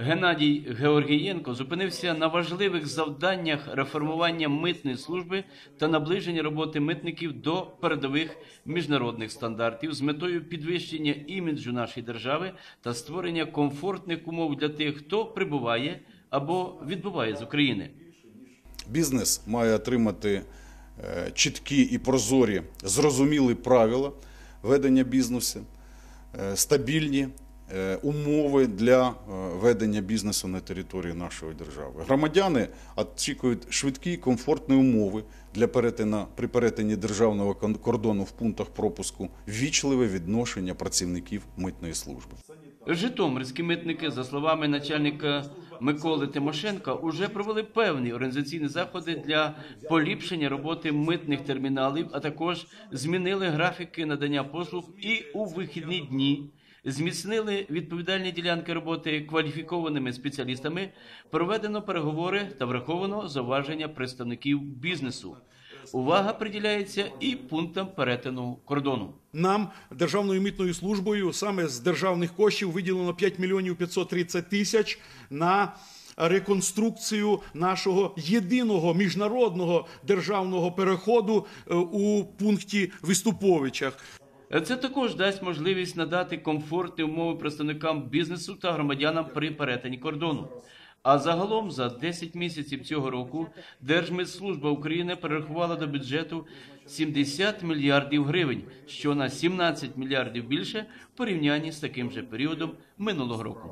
Геннадій Георгієнко зупинився на важливих завданнях реформування митної служби та наближення роботи митників до передових міжнародних стандартів з метою підвищення іміджу нашої держави та створення комфортних умов для тих, хто прибуває або відбуває з України. Бізнес має отримати е, чіткі і прозорі, зрозумілі правила ведення бізнесу, е, стабільні умови для е, ведення бізнесу на території нашої держави. Громадяни очікують швидкі, комфортні умови для перетина при перетині державного кордону в пунктах пропуску, ввічливе відношення працівників митної служби. Житомирські митники, за словами начальника Миколи Тимошенка, уже провели певні організаційні заходи для поліпшення роботи митних терміналів, а також змінили графіки надання послуг і у вихідні дні. Зміцнили відповідальні ділянки роботи кваліфікованими спеціалістами, проведено переговори та враховано зауваження представників бізнесу. Увага приділяється і пунктам перетину кордону. Нам Державною митною службою саме з державних коштів виділено 5 мільйонів 530 тисяч на реконструкцію нашого єдиного міжнародного державного переходу е, у пункті Виступовичах. Це також дасть можливість надати комфортні умови представникам бізнесу та громадянам при перетині кордону. А загалом за 10 місяців цього року Держмитслужба України перерахувала до бюджету 70 мільярдів гривень, що на 17 мільярдів більше в порівнянні з таким же періодом минулого року.